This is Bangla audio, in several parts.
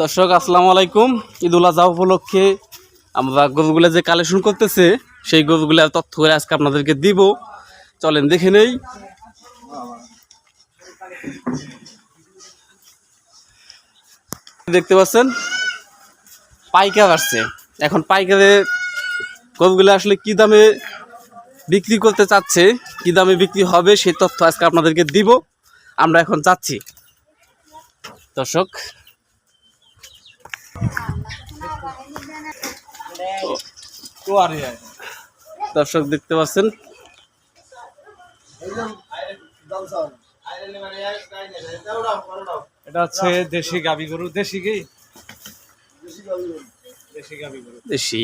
দর্শক, আসসালামু আলাইকুম। ঈদুল আজহা উপলক্ষে আমরা গরুগুলো যে কালেকশন করতেছে, সেই গরুগুলোর তথ্য করে আজকে আপনাদেরকে দিব। চলেন, দেখে নেই। দেখতে পাচ্ছেন? পাইকার আসছে। এখন পাইকারে গরুগুলো আসলে কি দামে বিক্রি করতে চাচ্ছে, কি দামে বিক্রি হবে, সেই তথ্য আজকে আপনাদেরকে দিব। আমরা এখন চাচ্ছি দর্শক দর্শক দেখতে পাচ্ছেন। এটা হচ্ছে দেশি গাবি গরু। দেশি কি? দেশি। গাবি গরু দেশি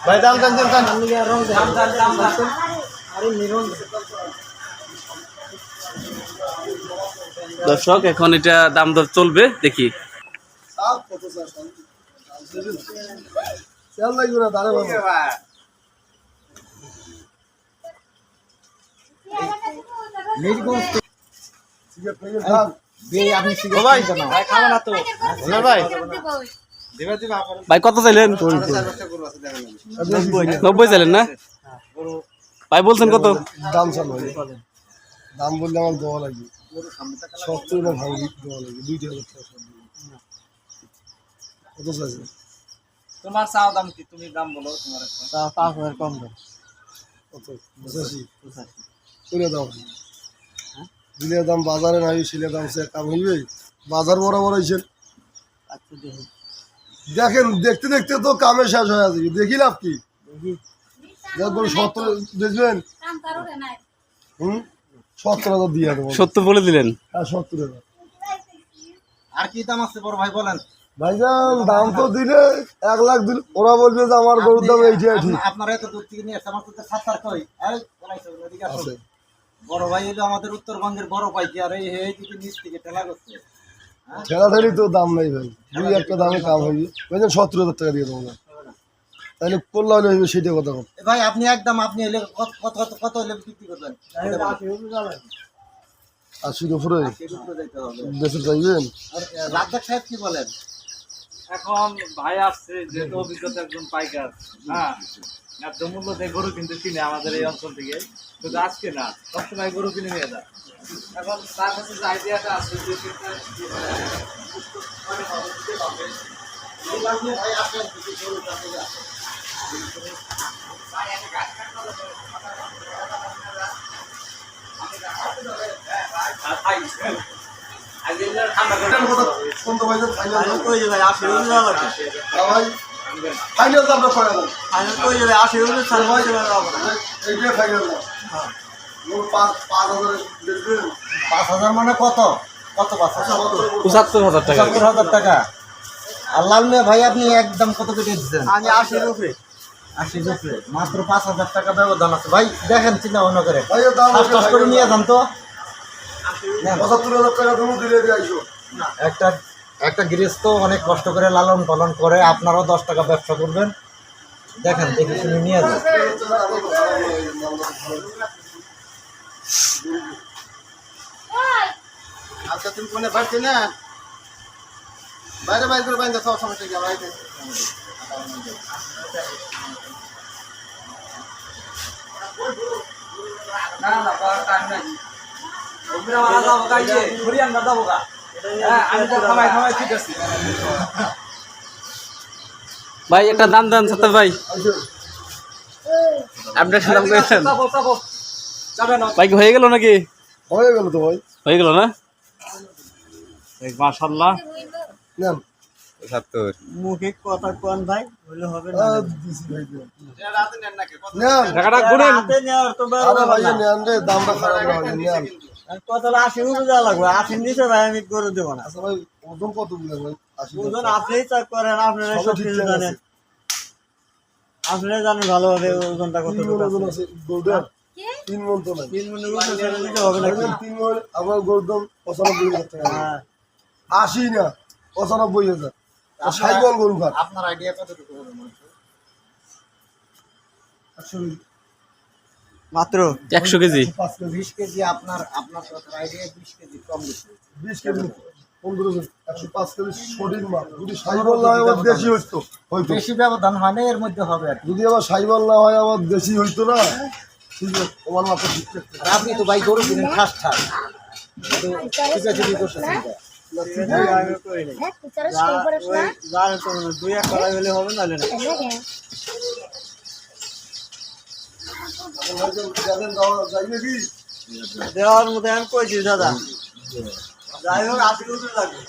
ভাই দাম দাম দাম দাম দর্শক, এখন এটা দাম দর চলবে, দেখি। ভাই, কত চাইলেন? নব্বই চাইলেন না? ভাই, বলছেন কত? দাম চালো দাম বললে আমার দেওয়া লাগবে। সত্তর না ভাঙি দেওয়া লাগবে দুইটা হাজার টাকা সব কত চাইছে? তোমার চাও দাম কি? তুমি দাম বলো তোমার একটা। পাঁচ হাজার কম দাম কত? পঁচাশি। করে দাও। দিলের দাম বাজারে নাই শিলের দাম সে কাম হইবে। বাজার বরাবর হয়েছে দেখেন দেখতে দেখতে তো কামে শেষ হয়ে যাবে দেখি লাভ কি? যখন সত্তর দেখবেন? হুম? সত্তর হাজার দিয়ে দেবো। সত্তর বলে দিলেন? হ্যাঁ সত্তর হাজার। আর কি দাম আছে বড় ভাই বলেন? ভাইজান দাম তো দিলে এক লাখ দিলে। ওরা বলবে যে আমার গরুর দাম এইটাই ঠিক। আপনারা এত দূর থেকে নিয়ে আমার তো সাতার কই। আছে। বড় ভাই হলো আমাদের উত্তরবঙ্গের বড় পাইকি আর এই এই দিকে নিচ থেকে ঠেলা করছে। ঠেলাঠেলি তো দাম নেই ভাই। দুই একটা দামে কাম হইবে ভাইজান সত্তর হাজার টাকা দিয়ে দেবো না। তাহলে হলে হইবে সেটা কথা ভাই আপনি একদম আপনি এলে কত কত কত কত হলে বিক্রি করবেন? আশির উপরে। চাইবেন আর রাজ্জাক সাহেব কি বলেন? এখন ভাই আসছে যেহেতু অভিজ্ঞতা একজন পাইকার হ্যাঁ ন্যায্য মূল্য দিয়ে গরু কিন্তু কিনে আমাদের এই অঞ্চল থেকে। শুধু আজকে না সবসময় গরু কিনে নিয়ে যায়। এখন তার কাছে যে আইডিয়াটা আছে যে সেটা ফাইনাল করে দাও এইটাই ফাইনাল পাঁচ পাঁচ হাজার পাঁচ হাজার মানে কত কত পাঁচ হাজার পঁচাত্তর হাজার টাকা। সত্তর হাজার টাকা। আর লাল মেয়ে ভাই আপনি একদম কত কেটে দিচ্ছেন? আমি আশির উপরে। আশির উপরে মাত্র পাঁচ হাজার টাকা ব্যবধান আছে। ভাই দেখেন চিন্তা ভাবনা করে। পাঁচ করে নিয়ে যান তো। পঁচাত্তর হাজার টাকা তুমি দিলে দিয়ে আইসো। একটা একটা গৃহস্থ অনেক কষ্ট করে লালন পালন করে আপনারাও দশ টাকা ব্যবসা করবেন। দেখেন দেখে শুনে নিয়ে যান। আচ্ছা তুমি কোনে পারছি না? বাইরে বাইরে করে বাইরে সব সমস্যা কি? বাইরে। ভাই একটা দাম দেন সত্তর ভাই। আপনি একটা দাম করেছেন ভাই কি হয়ে গেল নাকি? হয়ে গেল তো ভাই। হয়ে গেল না? মাশাল্লাহ নেন মুখে কথা কোন ভাই বলে হবে আহ, দিছি ভাই দেন। নেন টাকাটা গুনেন হাতে নেওয়ার তো আরে ভাই নেন রে দামটা খারাপ না নেন কত আশি উপরে দেওয়া লাগবে। আশি নিচে ভাই আমি করে দেবো না। আচ্ছা ভাই ওজন কত বলে ভাই? ওজন আপনিই চেক করেন আপনারা সব কিছু জানেন। আপনারা জানেন ভালোভাবে ওজনটা কত তিন ওজন আছে। গোল্ডেন তিন মন তো হবে ভাইজান, তিন মন আমার গোল্ডেন পঁচানব্বই হাজার টাকা। হ্যাঁ। আশি না পঁচানব্বই হাজার। আর গরু খাট আপনার আইডিয়া কতটুকু হবে মনে হয়? মাত্র একশো কেজি। বিশ কেজি আপনার আপনার আইডিয়া বিশ কেজি কম বেশি। বিশ কেজি সাইবল হয় বেশি ব্যবধান হয় না এর মধ্যে হবে যদি আবার সাইবল না হয় আবার দেশি হইতো না মাথা আর আপনি তো ভাই গরু কিনেন ঠাস ঠাস ঠিক আছে হ্যাঁ স্কুল পড়াশোনা দুই এক কড়াই হলে হবে নাহলে না। দেওয়ার মধ্যে আমি কইছি দাদা। যাই হোক আশি লাগবে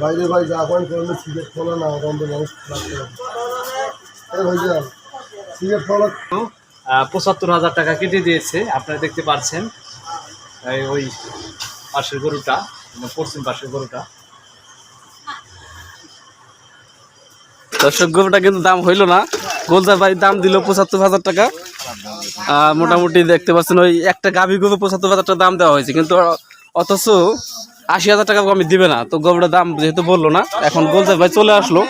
বাইরে ভাই যা পান করলে সিগারেট খোলা না গন্ধ মানুষ সিগারেট পঁচাত্তর হাজার টাকা কেটে দিয়েছে আপনারা দেখতে পাচ্ছেন। ওই পাশের গরুটা মানে পশ্চিম পাশের গরুটা। দর্শক গরুটা কিন্তু দাম হইল না। গোলজার ভাই দাম দিল পঁচাত্তর হাজার টাকা। আহ, মোটামুটি দেখতে পাচ্ছেন ওই একটা গাভী গরু পঁচাত্তর হাজার টাকা দাম দেওয়া হয়েছে। কিন্তু অথচ আশি হাজার টাকা আমি দিবে না। তো গরুটার দাম যেহেতু বলল না, এখন গোলজার ভাই চলে আসলো।